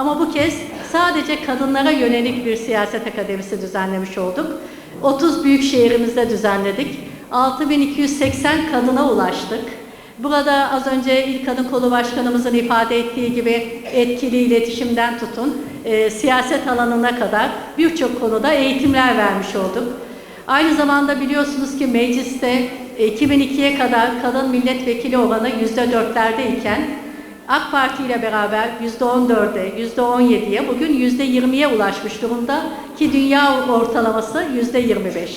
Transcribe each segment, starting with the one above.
Ama bu kez sadece kadınlara yönelik bir siyaset akademisi düzenlemiş olduk. 30 büyük şehrimizde düzenledik. 6280 kadına ulaştık. Burada az önce İl Kadın Kolu Başkanımızın ifade ettiği gibi etkili iletişimden tutun, e, siyaset alanına kadar birçok konuda eğitimler vermiş olduk. Aynı zamanda biliyorsunuz ki mecliste 2002'ye kadar kadın milletvekili oranı %4'lerde iken AK Parti ile beraber %14'e, %17'ye, bugün %20'ye ulaşmış durumda ki dünya ortalaması %25.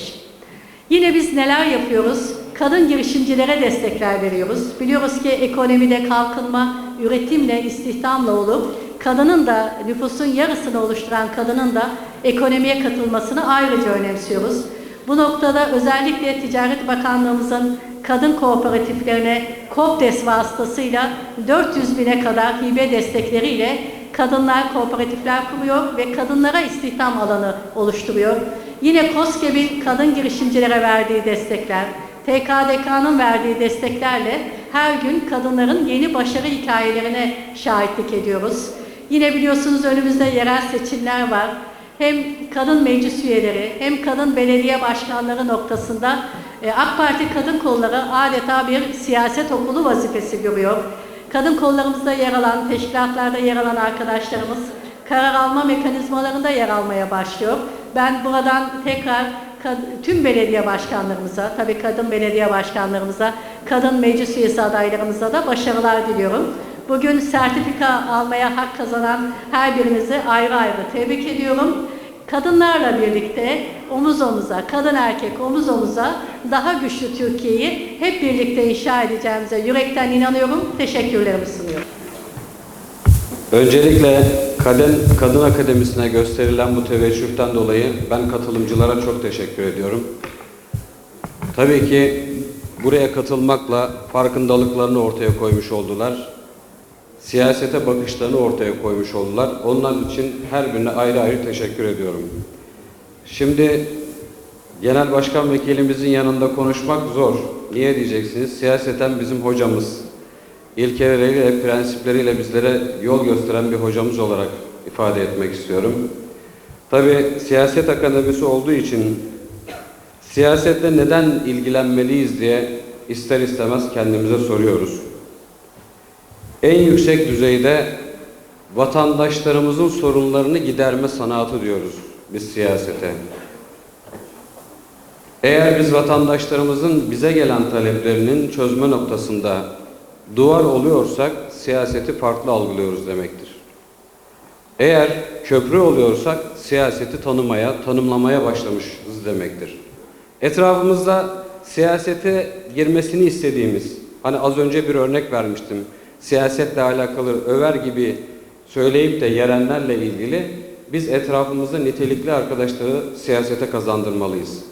Yine biz neler yapıyoruz? Kadın girişimcilere destekler veriyoruz. Biliyoruz ki ekonomide kalkınma, üretimle, istihdamla olur. Kadının da nüfusun yarısını oluşturan kadının da ekonomiye katılmasını ayrıca önemsiyoruz. Bu noktada özellikle Ticaret Bakanlığımızın kadın kooperatiflerine KOPDES vasıtasıyla 400 bine kadar hibe destekleriyle kadınlar kooperatifler kuruyor ve kadınlara istihdam alanı oluşturuyor. Yine KOSGEB'in kadın girişimcilere verdiği destekler, TKDK'nın verdiği desteklerle her gün kadınların yeni başarı hikayelerine şahitlik ediyoruz. Yine biliyorsunuz önümüzde yerel seçimler var. Hem kadın meclis üyeleri hem kadın belediye başkanları noktasında e, AK Parti kadın kolları adeta bir siyaset okulu vazifesi görüyor. Kadın kollarımızda yer alan, teşkilatlarda yer alan arkadaşlarımız karar alma mekanizmalarında yer almaya başlıyor. Ben buradan tekrar tüm belediye başkanlarımıza, tabii kadın belediye başkanlarımıza, kadın meclis üyesi adaylarımıza da başarılar diliyorum. Bugün sertifika almaya hak kazanan her birinizi ayrı ayrı tebrik ediyorum. Kadınlarla birlikte omuz omuza, kadın erkek omuz omuza daha güçlü Türkiye'yi hep birlikte inşa edeceğimize yürekten inanıyorum. Teşekkürlerimi sunuyorum. Öncelikle Kadın, Kadın Akademisi'ne gösterilen bu teveccühten dolayı ben katılımcılara çok teşekkür ediyorum. Tabii ki buraya katılmakla farkındalıklarını ortaya koymuş oldular. Siyasete bakışlarını ortaya koymuş oldular. Onlar için her birine ayrı ayrı teşekkür ediyorum. Şimdi Genel Başkan Vekilimizin yanında konuşmak zor. Niye diyeceksiniz? Siyaseten bizim hocamız, ilkeleriyle, prensipleriyle bizlere yol gösteren bir hocamız olarak ifade etmek istiyorum. Tabi siyaset akademisi olduğu için siyasetle neden ilgilenmeliyiz diye ister istemez kendimize soruyoruz. En yüksek düzeyde vatandaşlarımızın sorunlarını giderme sanatı diyoruz biz siyasete. Eğer biz vatandaşlarımızın bize gelen taleplerinin çözme noktasında duvar oluyorsak siyaseti farklı algılıyoruz demektir. Eğer köprü oluyorsak siyaseti tanımaya, tanımlamaya başlamışız demektir. Etrafımızda siyasete girmesini istediğimiz, hani az önce bir örnek vermiştim, siyasetle alakalı över gibi söyleyip de yerenlerle ilgili biz etrafımızda nitelikli arkadaşları siyasete kazandırmalıyız.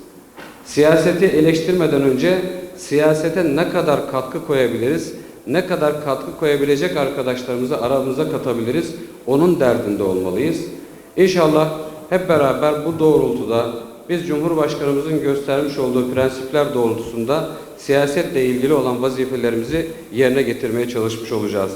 Siyaseti eleştirmeden önce siyasete ne kadar katkı koyabiliriz, ne kadar katkı koyabilecek arkadaşlarımızı aramıza katabiliriz, onun derdinde olmalıyız. İnşallah hep beraber bu doğrultuda biz Cumhurbaşkanımızın göstermiş olduğu prensipler doğrultusunda siyasetle ilgili olan vazifelerimizi yerine getirmeye çalışmış olacağız.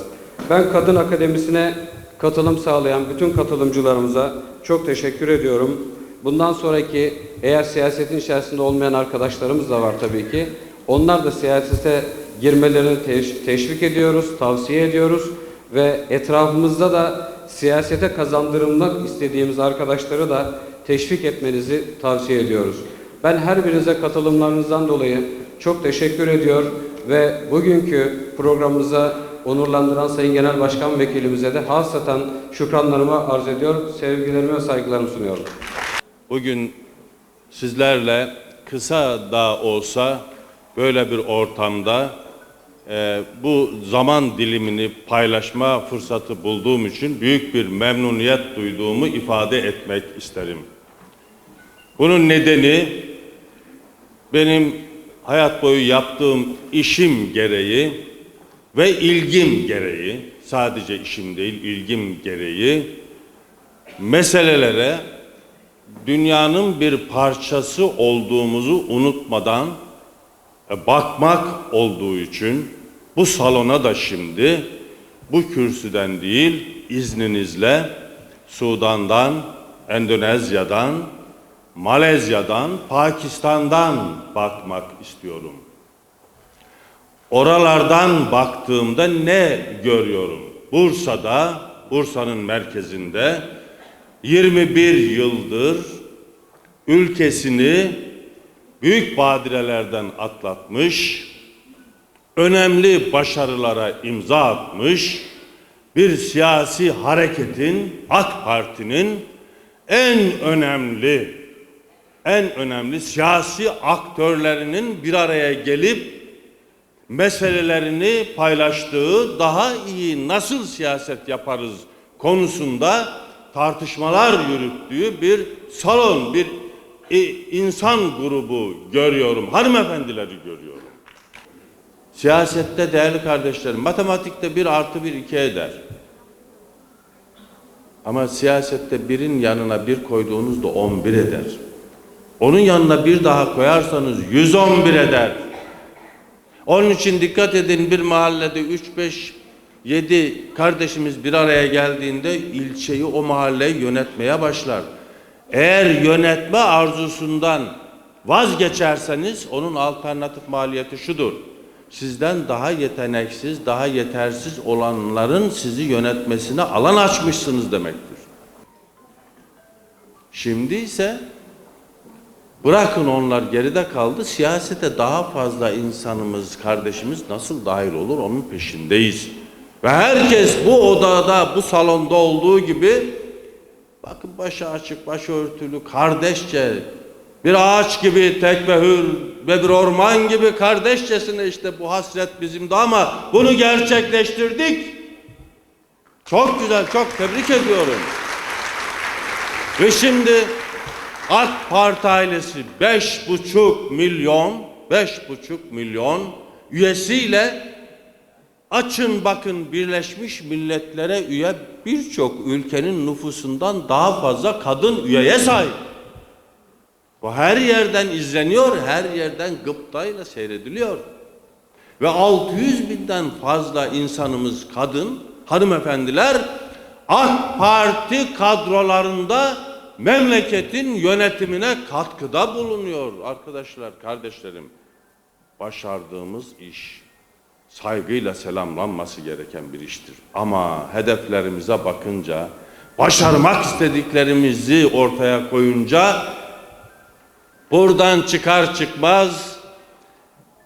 Ben Kadın Akademisi'ne katılım sağlayan bütün katılımcılarımıza çok teşekkür ediyorum. Bundan sonraki eğer siyasetin içerisinde olmayan arkadaşlarımız da var tabii ki. Onlar da siyasete girmelerini teş- teşvik ediyoruz, tavsiye ediyoruz ve etrafımızda da siyasete kazandırılmak istediğimiz arkadaşları da teşvik etmenizi tavsiye ediyoruz. Ben her birinize katılımlarınızdan dolayı çok teşekkür ediyor ve bugünkü programımıza onurlandıran Sayın Genel Başkan Vekilimize de hasaten şükranlarımı arz ediyor, sevgilerimi ve saygılarımı sunuyorum. Bugün sizlerle kısa da olsa böyle bir ortamda e, bu zaman dilimini paylaşma fırsatı bulduğum için büyük bir memnuniyet duyduğumu ifade etmek isterim. Bunun nedeni benim hayat boyu yaptığım işim gereği ve ilgim gereği, sadece işim değil ilgim gereği meselelere dünyanın bir parçası olduğumuzu unutmadan e, bakmak olduğu için bu salona da şimdi bu kürsüden değil izninizle Sudan'dan, Endonezya'dan, Malezya'dan, Pakistan'dan bakmak istiyorum. Oralardan baktığımda ne görüyorum? Bursa'da, Bursa'nın merkezinde 21 yıldır ülkesini büyük badirelerden atlatmış, önemli başarılara imza atmış bir siyasi hareketin, AK Parti'nin en önemli en önemli siyasi aktörlerinin bir araya gelip meselelerini paylaştığı, daha iyi nasıl siyaset yaparız konusunda tartışmalar yürüttüğü bir salon, bir insan grubu görüyorum. Hanımefendileri görüyorum. Siyasette değerli kardeşlerim, matematikte bir artı bir iki eder. Ama siyasette birin yanına bir koyduğunuzda on bir eder. Onun yanına bir daha koyarsanız 111 eder. Onun için dikkat edin bir mahallede 3 5 7 kardeşimiz bir araya geldiğinde ilçeyi o mahalle yönetmeye başlar. Eğer yönetme arzusundan vazgeçerseniz onun alternatif maliyeti şudur. Sizden daha yeteneksiz, daha yetersiz olanların sizi yönetmesine alan açmışsınız demektir. Şimdi ise Bırakın onlar geride kaldı. Siyasete daha fazla insanımız, kardeşimiz nasıl dahil olur onun peşindeyiz. Ve herkes bu odada, bu salonda olduğu gibi bakın başı açık, başı örtülü, kardeşçe bir ağaç gibi tek ve hür ve bir orman gibi kardeşçesine işte bu hasret bizimdi ama bunu gerçekleştirdik. Çok güzel, çok tebrik ediyorum. Ve şimdi AK Parti ailesi beş buçuk milyon, beş buçuk milyon üyesiyle açın bakın Birleşmiş Milletler'e üye birçok ülkenin nüfusundan daha fazla kadın üyeye sahip. Bu her yerden izleniyor, her yerden gıptayla seyrediliyor. Ve 600 binden fazla insanımız kadın, hanımefendiler AK Parti kadrolarında memleketin yönetimine katkıda bulunuyor arkadaşlar, kardeşlerim. Başardığımız iş saygıyla selamlanması gereken bir iştir. Ama hedeflerimize bakınca, başarmak istediklerimizi ortaya koyunca buradan çıkar çıkmaz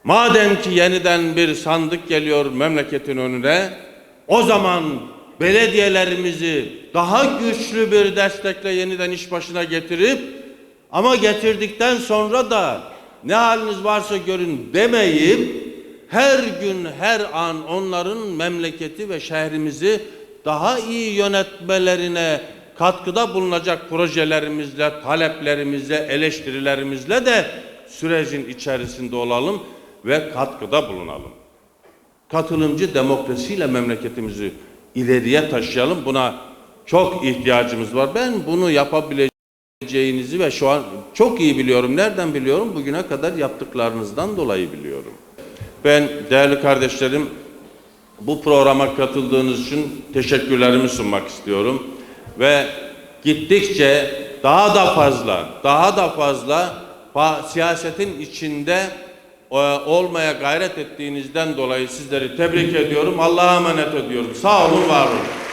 madem ki yeniden bir sandık geliyor memleketin önüne o zaman belediyelerimizi daha güçlü bir destekle yeniden iş başına getirip ama getirdikten sonra da ne haliniz varsa görün demeyip her gün her an onların memleketi ve şehrimizi daha iyi yönetmelerine katkıda bulunacak projelerimizle, taleplerimizle, eleştirilerimizle de sürecin içerisinde olalım ve katkıda bulunalım. Katılımcı demokrasiyle memleketimizi ileriye taşıyalım. Buna çok ihtiyacımız var. Ben bunu yapabileceğinizi ve şu an çok iyi biliyorum. Nereden biliyorum? Bugüne kadar yaptıklarınızdan dolayı biliyorum. Ben değerli kardeşlerim bu programa katıldığınız için teşekkürlerimi sunmak istiyorum. Ve gittikçe daha da fazla, daha da fazla fa- siyasetin içinde olmaya gayret ettiğinizden dolayı sizleri tebrik ediyorum. Allah'a emanet ediyorum. Sağ olun, var olun.